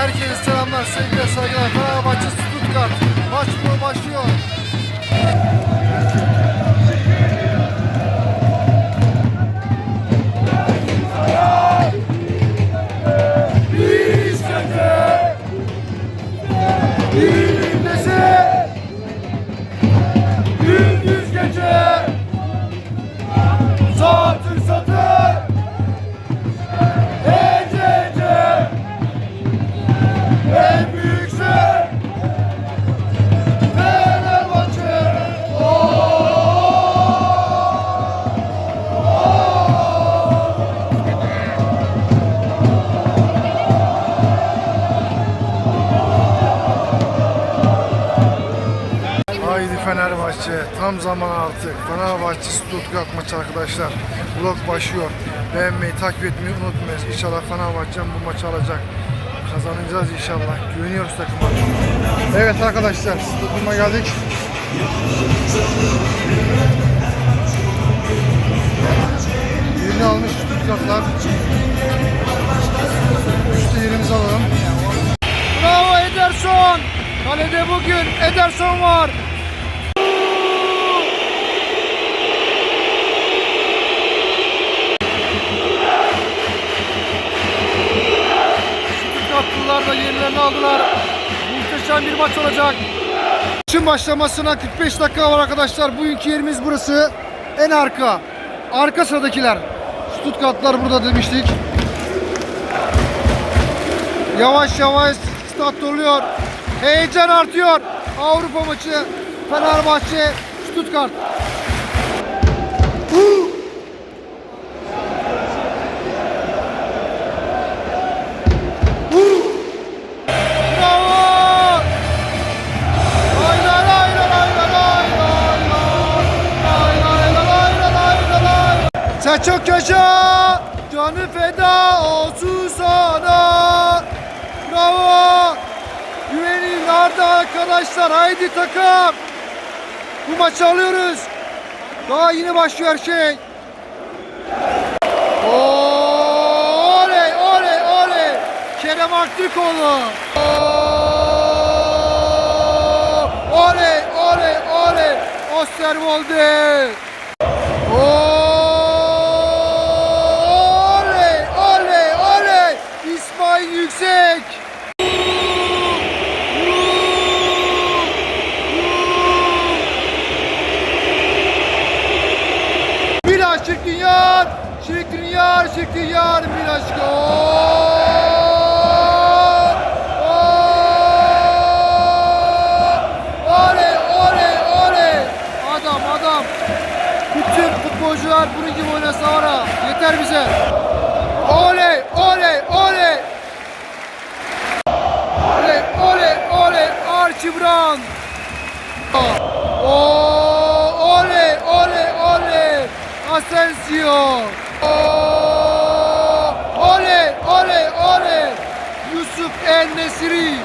Herkese selamlar, sevgiler, saygılar. Fenerbahçe Stuttgart. Maç bu başlıyor. Tam zaman artık. Fenerbahçe Stuttgart maçı arkadaşlar. Vlog başlıyor. Beğenmeyi takip etmeyi unutmayın İnşallah Fenerbahçe bu maçı alacak. Kazanacağız inşallah. Güveniyoruz takıma. Evet arkadaşlar Stadyuma geldik. Birini almış Stuttgartlar. Üstte yerimizi alalım. Bravo Ederson! Kalede bugün Ederson var aldılar. Muhteşem bir maç olacak. Maçın başlamasına 45 dakika var arkadaşlar. Bugünkü yerimiz burası. En arka. Arka sıradakiler. Stuttgartlılar burada demiştik. Yavaş yavaş stat doluyor. Heyecan artıyor. Avrupa maçı Fenerbahçe Stuttgart. Çok yaşa, canı feda olsun sana. Bravo! Güvenin Arda arkadaşlar, haydi takım. Bu maçı alıyoruz. Daha yeni başlıyor her şey. Oley oley oley. Kerem Aktürkoğlu. Oley oley oley. Osterwolde. Oley yüksek. Bir aşık dünya, şık dünya, şık dünya, bir aşık. Oh! futbolcular bunun gibi oynasa ara. Yeter bize. Oley, oley, oley. Kibran. Oh, oh, ole, ole, ole. Asensio. Oh, ole, ole, ole. Yusuf El Nesiri.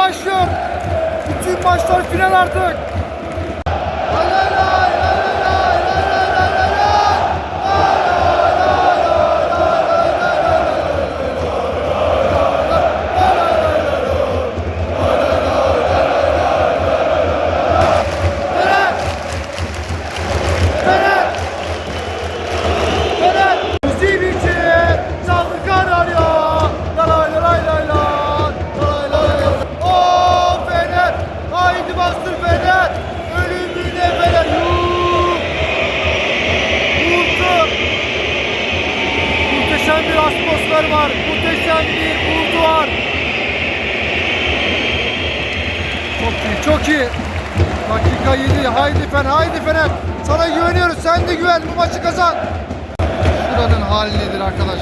Başlıyor. Bütün maçlar final artık. Muhteşem bir atmosfer var. Muhteşem bir vurdu var. Çok iyi, çok iyi. Dakika 7. Haydi Fener, haydi Fener. Sana güveniyoruz. Sen de güven. Bu maçı kazan. Şuranın hali nedir arkadaş?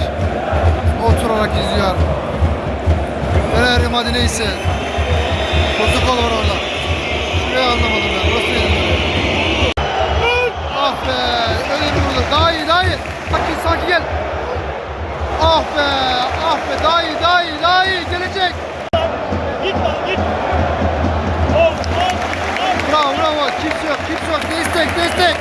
Oturarak izliyor. Fener'im hadi neyse. Protokol var orada. Şurayı anlamadım ben. Burası neydi? Ah be. Öyle bir. Daha iyi, daha iyi. Sakin, sakin gel. Ah be. Ah be. Daha iyi, daha iyi, daha iyi. Gelecek. Git lan git. Of of of. Bravo bravo. Kimse yok kimse yok. Destek destek.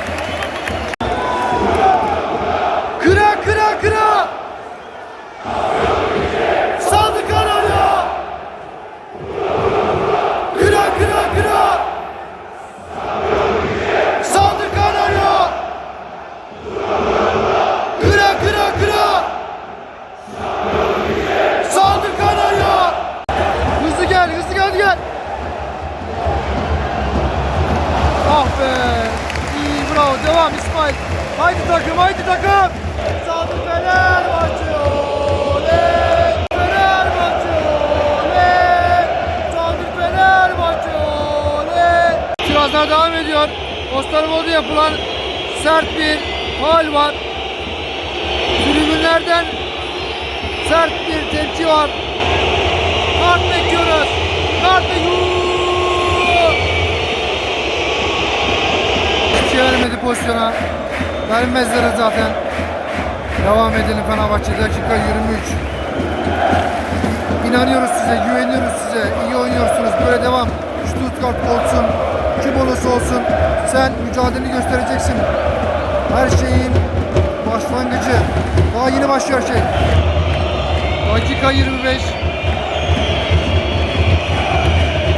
Devam İsmail. Haydi takım haydi takım. Sadık Fenerbahçe oley. Fenerbahçe oley. Tirazlar devam ediyor. Osterwold'a yapılan sert bir faul var. Tribünlerden sert bir tepki var. Kart bekliyoruz. Kart bekliyoruz. Hiçbir şey vermedi pozisyona. Vermezler zaten. Devam edelim Fenerbahçe. Dakika 23. İnanıyoruz size, güveniyoruz size. İyi oynuyorsunuz. Böyle devam. Stuttgart olsun. Kim olursa olsun. Sen mücadeleni göstereceksin. Her şeyin başlangıcı. Daha yeni başlıyor şey. Dakika 25.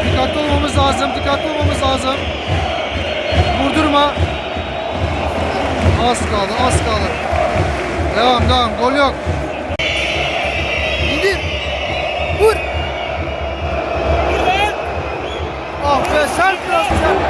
Dikkatli olmamız lazım. Dikkatli olmamız lazım. Vurdurma. Az kaldı, az kaldı. Devam, devam. Gol yok. İndir. Vur. Ah be, sert biraz sert.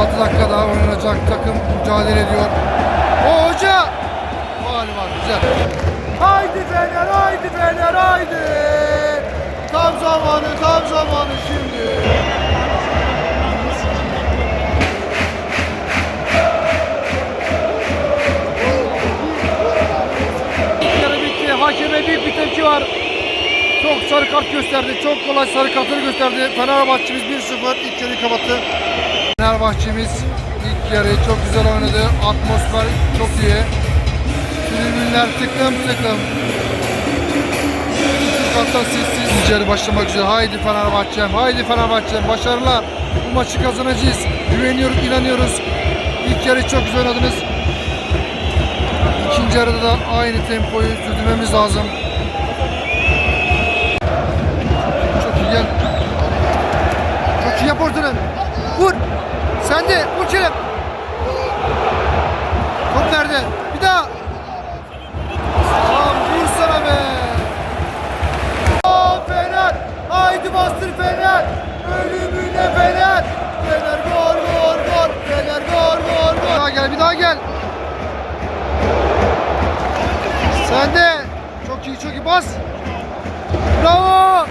6 dakika daha oynanacak. Takım mücadele ediyor. O hoca. Faal var. Güzel. Haydi Fener. Haydi Fener. Haydi. Tam zamanı. Tam zamanı şimdi. Bitti. Hakeme büyük bir tepki var. Çok sarı kart gösterdi. Çok kolay sarı kartları gösterdi. Fenerbahçe'miz 1-0 ilk yarıyı kapattı. Fenerbahçe'miz ilk yarıyı çok güzel oynadı. Atmosfer çok iyi. Tribünler tıklım tıklım. Taraftan sessiz. İçeri başlamak üzere. Haydi Fenerbahçe'm. Haydi Fenerbahçe'm. Başarılar. Bu maçı kazanacağız. Güveniyoruz, inanıyoruz. İlk yarı çok güzel oynadınız. İkinci yarıda da aynı tempoyu sürdürmemiz lazım. Çok iyi. Sen de vur Kerem. Top nerede? Bir daha. Lan vur sana be. Aa, Fener. Haydi bastır Fener. Ölümüne Fener. Fener gol gol gol. Fener gol gol gol. Bir daha gel bir daha gel. Sen de. Çok iyi çok iyi bas. Bravo.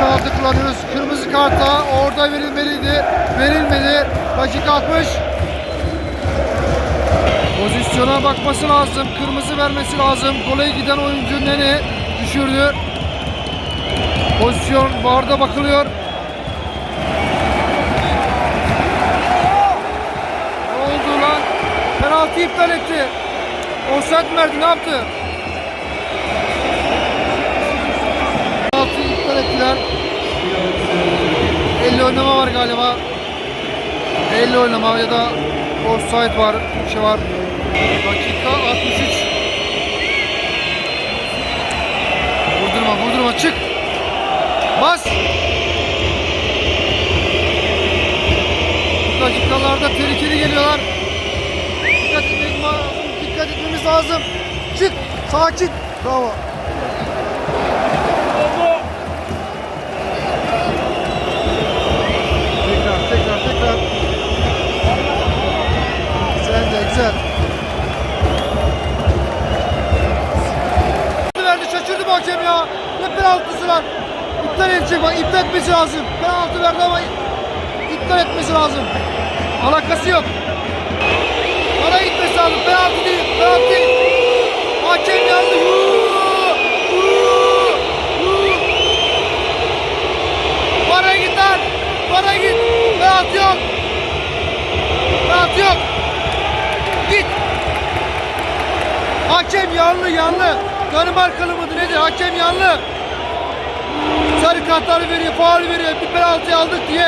Penaltı kullanıyoruz. Kırmızı karta orada verilmeliydi. Verilmedi. Dakika 60. Pozisyona bakması lazım. Kırmızı vermesi lazım. Gole giden oyuncu Nene düşürdü. Pozisyon varda bakılıyor. Ne oldu lan? Penaltı iptal etti. Offside verdi? Ne yaptı? Penaltı iptal ettiler. 50 oynama var galiba. 50 oynama ya da offside var. Bir şey var. Dakika 63. Vurdurma, vurdurma. Çık. Bas. Bu dakikalarda tehlikeli geliyorlar. Dikkat etmemiz. Dikkat etmemiz lazım. Çık. Sakin. Bravo. Güzel. verdi şaşırdı bu hakem ya. Ne penaltısı var. İptal edecek bak iptal etmesi lazım. Penaltı verdi ama iptal etmesi lazım. Alakası yok. Bana gitmesi lazım. Penaltı değil. Penaltı değil. Hakem yandı. Huu! Huu! Huu! Bana git lan. Bana git. Penaltı yok. Penaltı yok. Git. Hakem yanlı yanlı. Danimarkalı mıdır nedir? Hakem yanlı. Sarı kartları veriyor, faul veriyor. Bir penaltı aldık diye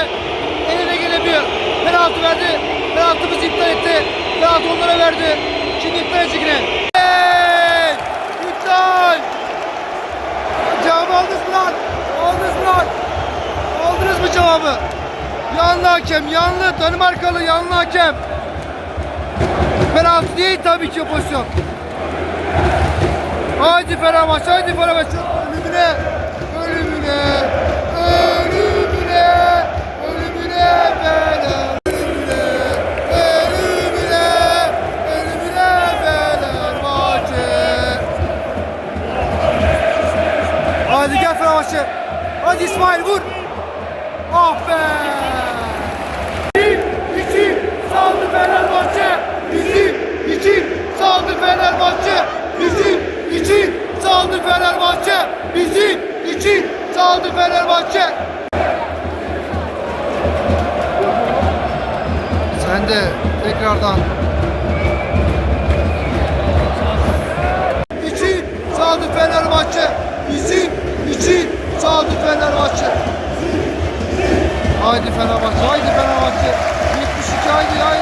eline gelemiyor. Penaltı verdi. Penaltımızı iptal etti. Penaltı onlara verdi. Şimdi iptal edecek yine. Hey! İptal! Cevabı aldınız mı lan? Aldınız mı lan? Aldınız mı cevabı? Yanlı hakem, yanlı. Danimarkalı yanlı hakem. Penaltı değil tabii ki pozisyon. Haydi Fenerbahçe, haydi Fenerbahçe. Ölümüne, ölümüne, ölümüne, ölümüne Fener. Ölümüne, ölümüne, ölümüne Fenerbahçe. Hadi gel Fenerbahçe. Hadi İsmail vur. Ah be. İçin saldı Fenerbahçe. Bizim için saldı Fenerbahçe. Saldı Fenerbahçe. Bizim için saldı Fenerbahçe. Sen de tekrardan için saldı Fenerbahçe. Bizim için saldı Fenerbahçe. Haydi Fenerbahçe, haydi Fenerbahçe. 72 haydi haydi.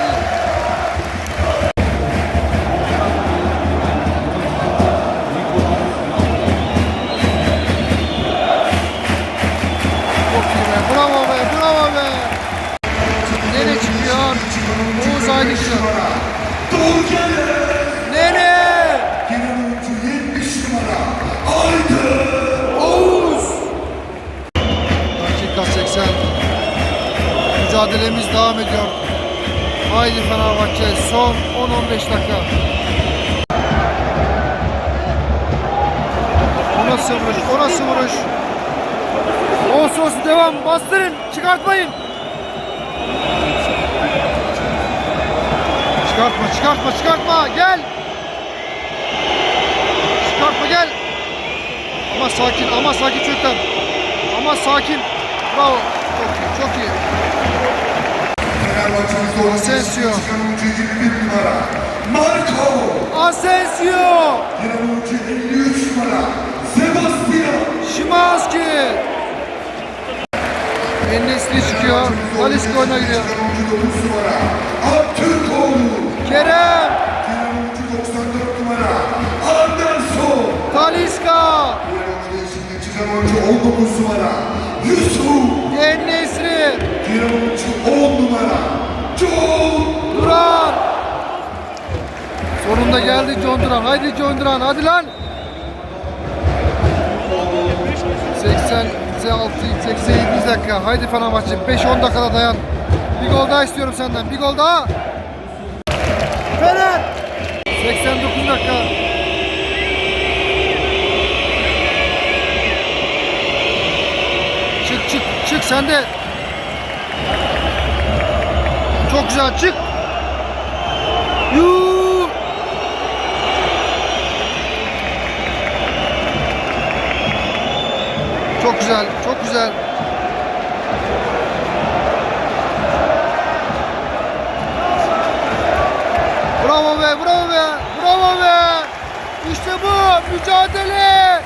Be, bravo be, bravo be. Nene çıkıyor? Oğuz Aydınçı. Nene! Kilometre 70 numara. Aydın. Oğuz! Dakika 80. Mücadelemiz devam ediyor. Haydi Fenerbahçe son 10-15 dakika. O nasıl vuruş? O nasıl vuruş? Olsun olsun devam. Bastırın. Çıkartmayın. Çıkartma, çıkartma, çıkartma. Gel. Çıkartma gel. Ama sakin, ama sakin çocuklar. Ama sakin. Bravo. Çok iyi, çok iyi. Asensio. çıkan oyuncu 21 numara. Marco. Asensio. Oyuncu 53 numara. Sebastian. Şimanski. Enesli çıkıyor. Talisca oyuna gidiyor. Çıkan oyuncu 9 numara. Abdülkoğlu. Kerem. Diğer oyuncu 94 numara. Anderson. Talisca. Çıkan oyuncu 19 numara. Yusuf. Enesli. Diğer oyuncu 10 numara. John. Duran. Sonunda geldi John Duran. Haydi John Duran. Hadi lan. 86, 87 dakika. Haydi Fenerbahçe. 5-10 dakikada dayan. Bir gol daha istiyorum senden. Bir gol daha. Fener. 89 dakika. Çık çık çık sen de. Çok güzel çık. Güzel, çok güzel. Bravo be, bravo be, bravo be. İşte bu, mücadele.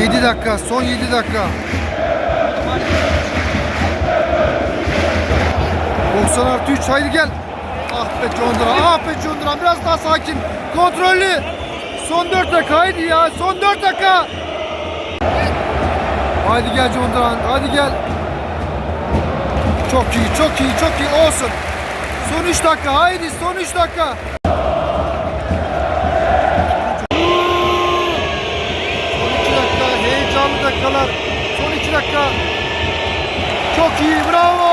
7 dakika, son 7 dakika. 90 artı 3 haydi gel. Ah be John Duran, ah be John Duran biraz daha sakin. Kontrollü. Son 4 dakika haydi ya son 4 dakika. Haydi gel John Duran hadi gel. Çok iyi çok iyi çok iyi olsun. Son 3 dakika haydi son 3 dakika. Son 2 dakika heyecanlı dakikalar. Son 2 dakika. Çok iyi bravo.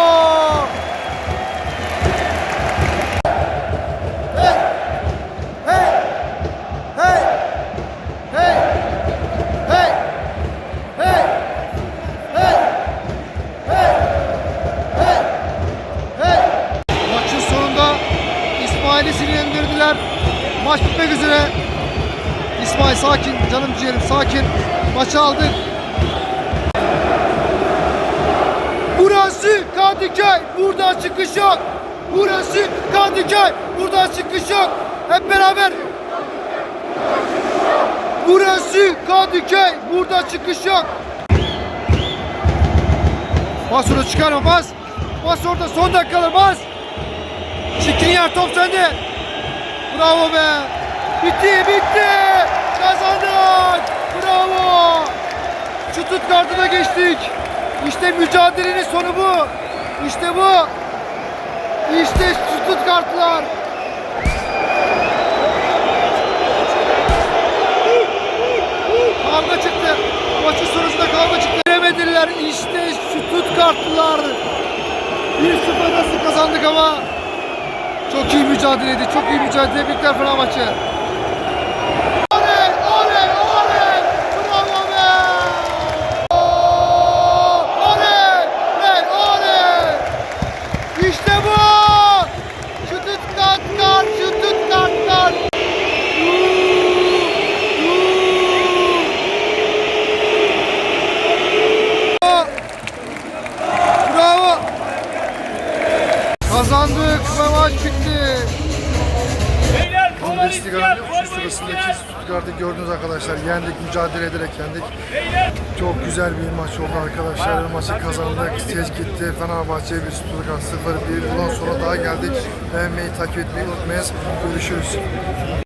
Maç bitmek üzere. İsmail sakin, canım ciğerim sakin. Maçı aldık. Burası Kadıköy. Buradan çıkış yok. Burası Kadıköy. Buradan çıkış yok. Hep beraber. Burası Kadıköy. Buradan çıkış yok. Bas onu çıkarma bas. Bas orada son dakikalar bas. Çirkin yer top sende. Bravo be. Bitti bitti. Kazandık. Bravo. Şu tut kartına geçtik. İşte mücadelenin sonu bu. İşte bu. İşte şu tut kartlar. Kavga çıktı. Maçın sonrasında kavga çıktı. Veremediler. İşte şu tut kartlar. 1-0 nasıl kazandık ama. Çok iyi mücadeleydi. Çok iyi mücadele. Tebrikler Fenerbahçe. Yendik. Çok güzel bir maç oldu arkadaşlar. Maçı kazandık. Ses gitti. Fenerbahçe bir Stuttgart 0-1. Bundan sonra daha geldik. Beğenmeyi, takip etmeyi unutmayız. Görüşürüz.